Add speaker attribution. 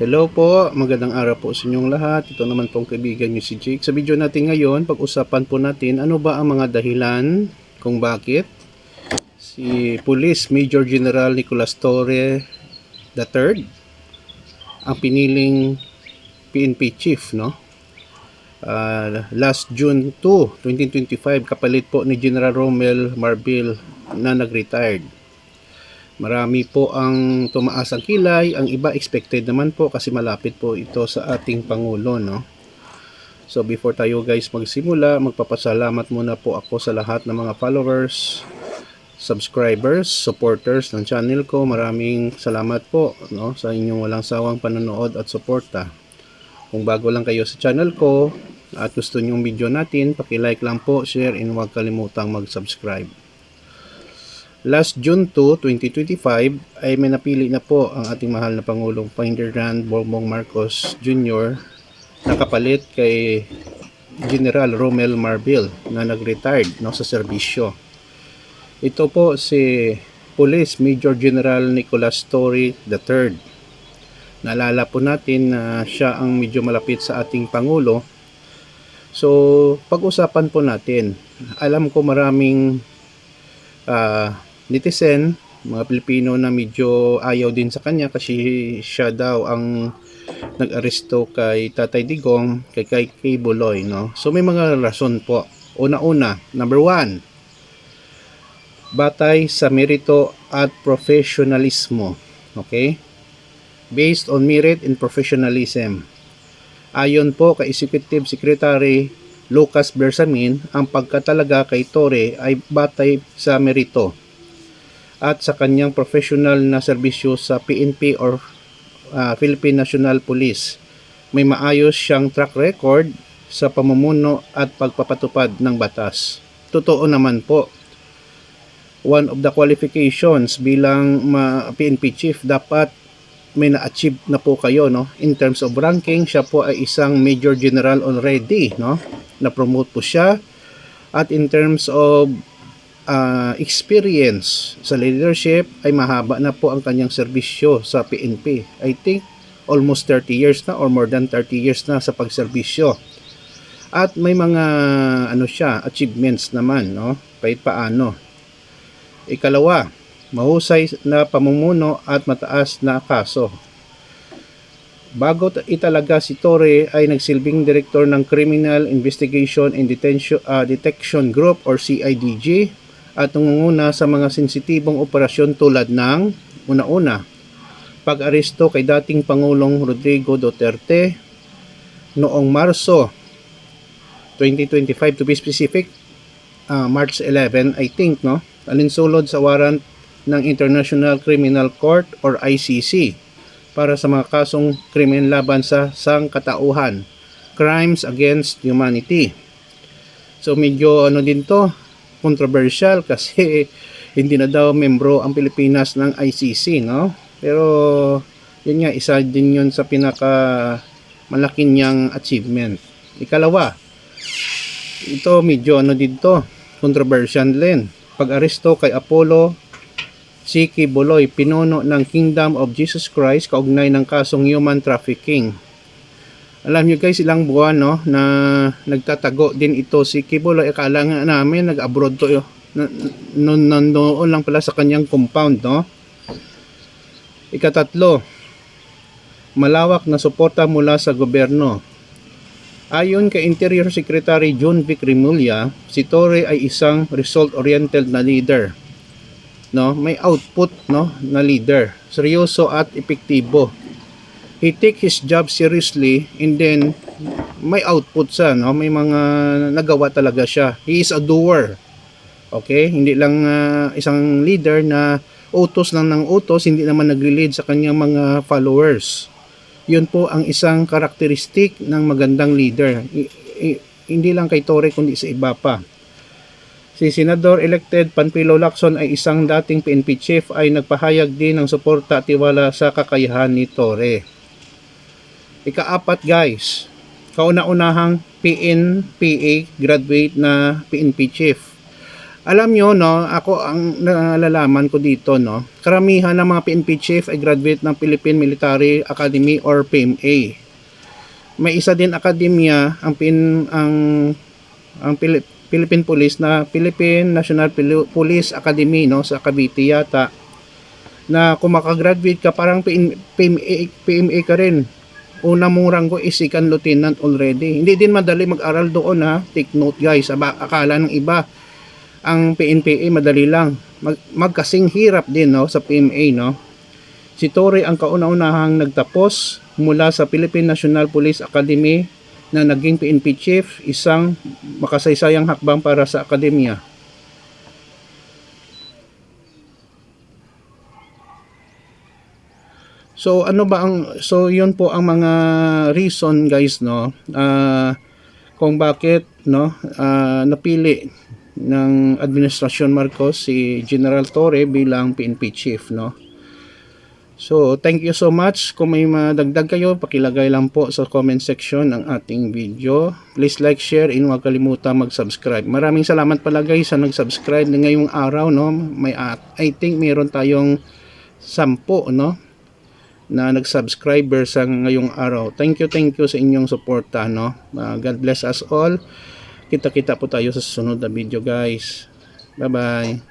Speaker 1: Hello po, magandang araw po sa inyong lahat. Ito naman pong kaibigan niyo si Jake. Sa video natin ngayon, pag-usapan po natin ano ba ang mga dahilan kung bakit si Police Major General Nicolas Torre III ang piniling PNP chief, no? Ah, last June 2, 2025, kapalit po ni General Romel Marbil na nag-retired. Marami po ang tumaas ang kilay, ang iba expected naman po kasi malapit po ito sa ating Pangulo, no? So before tayo guys magsimula, magpapasalamat muna po ako sa lahat ng mga followers, subscribers, supporters ng channel ko. Maraming salamat po no sa inyong walang sawang panonood at suporta. Kung bago lang kayo sa channel ko at gusto niyo yung video natin, paki-like lang po, share, and huwag kalimutang mag-subscribe. Last June 2, 2025 ay may napili na po ang ating mahal na Pangulong Ferdinand Bongbong Marcos Jr. na kapalit kay General Romel Marbil na nag-retired no, sa serbisyo. Ito po si Police Major General Nicolas Torre III. Naalala po natin na siya ang medyo malapit sa ating Pangulo. So, pag-usapan po natin. Alam ko maraming ah, netizen, mga Pilipino na medyo ayaw din sa kanya kasi siya daw ang nag-aresto kay Tatay Digong, kay kay, kay Buloy, no? So may mga rason po. Una-una, number one, batay sa merito at professionalismo. Okay? Based on merit and professionalism. Ayon po kay Executive Secretary Lucas Bersamin, ang pagkatalaga kay Torre ay batay sa merito at sa kanyang professional na serbisyo sa PNP or uh, Philippine National Police. May maayos siyang track record sa pamumuno at pagpapatupad ng batas. Totoo naman po, one of the qualifications bilang ma- PNP chief dapat may na-achieve na po kayo no in terms of ranking siya po ay isang major general already no na promote po siya at in terms of uh, experience sa leadership ay mahaba na po ang kanyang serbisyo sa PNP I think almost 30 years na or more than 30 years na sa pagserbisyo. At may mga ano siya achievements naman no? Kahit paano. Ikalawa mahusay na pamumuno at mataas na kaso. Bago italaga si Torre ay nagsilbing direktor ng Criminal Investigation and Detention, ah, Detection Group or CIDG at nangunguna sa mga sensitibong operasyon tulad ng una-una, pag-aresto kay dating Pangulong Rodrigo Duterte noong Marso 2025 to be specific, ah, March 11 I think no, alinsulod sa warrant ng International Criminal Court or ICC para sa mga kasong krimen laban sa sangkatauhan, crimes against humanity. So medyo ano din to, controversial kasi hindi na daw membro ang Pilipinas ng ICC, no? Pero yun nga, isa din yun sa pinaka malaki niyang achievement. Ikalawa, ito medyo ano dito, controversial din. Pag-aresto kay Apollo Siki Boloy, pinuno ng Kingdom of Jesus Christ, kaugnay ng kasong human trafficking. Alam nyo guys, ilang buwan no, na nagtatago din ito si Kiboloy. Akala nga namin, nag-abroad to yun. Noon nandoon lang pala sa kanyang compound, no? Ikatatlo, malawak na suporta mula sa gobyerno. Ayon kay Interior Secretary John Vic Remulla, si Torre ay isang result-oriented na leader no may output no na leader seryoso at epektibo he take his job seriously and then may output sa no? May mga nagawa talaga siya. He is a doer. Okay? Hindi lang ah, isang leader na utos lang ng utos hindi naman nagre-lead sa kanyang mga followers. Yun po ang isang karakteristik ng magandang leader. I- i- hindi lang kay Torre kundi sa iba pa. Si Senador elected Panfilo Lacson ay isang dating PNP chief ay nagpahayag din ng suporta at tiwala sa kakayahan ni Torre. Ikaapat guys, kauna-unahang PNPA graduate na PNP chief. Alam nyo, no, ako ang nalalaman ko dito, no, karamihan ng mga PNP chief ay graduate ng Philippine Military Academy or PMA. May isa din akademya ang pin ang ang Pili- Philippine Police na Philippine National Police Academy no sa Cavite yata na kung makagraduate ka parang PMA, PMA ka rin una mong ranggo is second lieutenant already. Hindi din madali mag-aral doon ha. Take note guys. Aba, akala ng iba ang PNPA madali lang. Mag, magkasing hirap din no sa PMA no. Si Torre ang kauna-unahang nagtapos mula sa Philippine National Police Academy na naging PNP chief, isang makasaysayang hakbang para sa akademya. So ano ba ang so yun po ang mga reason guys no ah, kung bakit no ah, napili ng administrasyon Marcos si General Torre bilang PNP chief no. So thank you so much. Kung may madagdag kayo, pakilagay lang po sa comment section ng ating video. Please like, share, and huwag kalimutan mag-subscribe. Maraming salamat pala guys sa nag-subscribe na ngayong araw no. May at I think meron tayong 10 no na nag-subscriber sa ngayong araw. Thank you, thank you sa inyong suporta, no? Uh, God bless us all. Kita-kita po tayo sa susunod na video, guys. Bye-bye.